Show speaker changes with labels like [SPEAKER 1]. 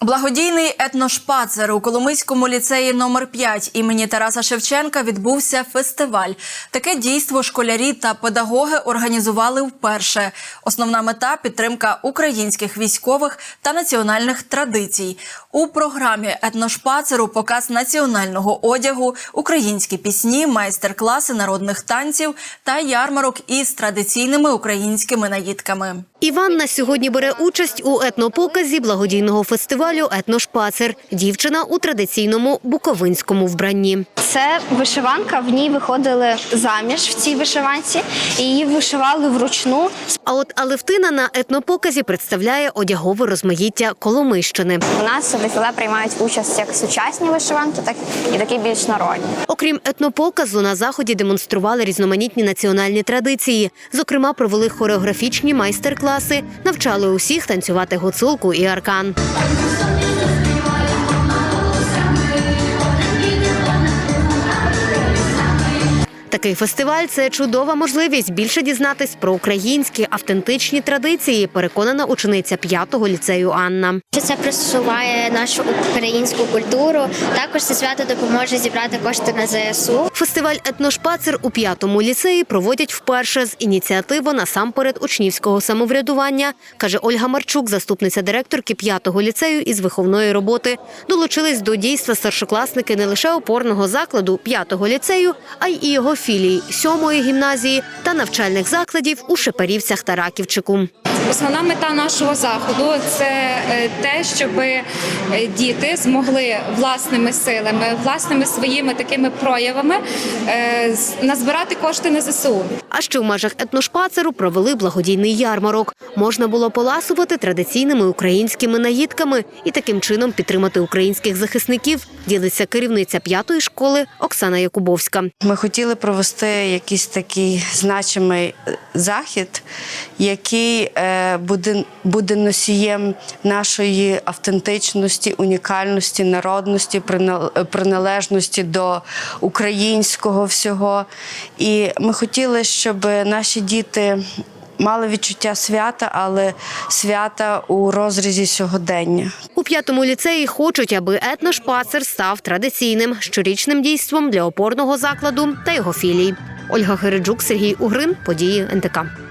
[SPEAKER 1] Благодійний етношпацер у Коломийському ліцеї номер 5 імені Тараса Шевченка відбувся фестиваль. Таке дійство школярі та педагоги організували вперше. Основна мета підтримка українських військових та національних традицій. У програмі етношпацеру показ національного одягу, українські пісні, майстер-класи народних танців та ярмарок із традиційними українськими наїдками.
[SPEAKER 2] Іванна сьогодні бере участь у етнопоказі благодійного фестивалю Етношпацер. Дівчина у традиційному буковинському вбранні.
[SPEAKER 3] Це вишиванка. В ній виходили заміж в цій вишиванці, і її вишивали вручну.
[SPEAKER 2] А от Алевтина на етнопоказі представляє одягове розмаїття Коломийщини.
[SPEAKER 3] У нас у дефіле приймають участь як сучасні вишиванки, так і такі більш народні.
[SPEAKER 2] Окрім етнопоказу, на заході демонстрували різноманітні національні традиції. Зокрема, провели хореографічні майстер-класи, навчали усіх танцювати гуцулку і аркан. Такий фестиваль це чудова можливість більше дізнатись про українські автентичні традиції. Переконана учениця п'ятого ліцею Анна.
[SPEAKER 4] це просуває нашу українську культуру. Також це свято допоможе зібрати кошти на ЗСУ.
[SPEAKER 2] Фестиваль етношпацер у п'ятому ліцеї проводять вперше з ініціативи насамперед учнівського самоврядування, каже Ольга Марчук, заступниця директорки п'ятого ліцею із виховної роботи. Долучились до дійства старшокласники не лише опорного закладу п'ятого ліцею, а й його філій сьомої гімназії та навчальних закладів у Шепарівцях та Раківчику.
[SPEAKER 5] Основна мета нашого заходу це е, те, щоб е, діти змогли власними силами, власними своїми такими проявами е, назбирати кошти на ЗСУ.
[SPEAKER 2] А ще в межах етношпацеру провели благодійний ярмарок. Можна було поласувати традиційними українськими наїдками і таким чином підтримати українських захисників. Ділиться керівниця п'ятої школи Оксана Якубовська.
[SPEAKER 6] Ми хотіли провести якийсь такий значимий захід, який е, буде, носієм нашої автентичності, унікальності, народності, принал- приналежності до українського всього. І ми хотіли, щоб наші діти. Мали відчуття свята, але свята у розрізі сьогодення.
[SPEAKER 2] У п'ятому ліцеї хочуть, аби етношпацер став традиційним щорічним дійством для опорного закладу та його філій. Ольга Гереджук, Сергій Угрин, події НТК.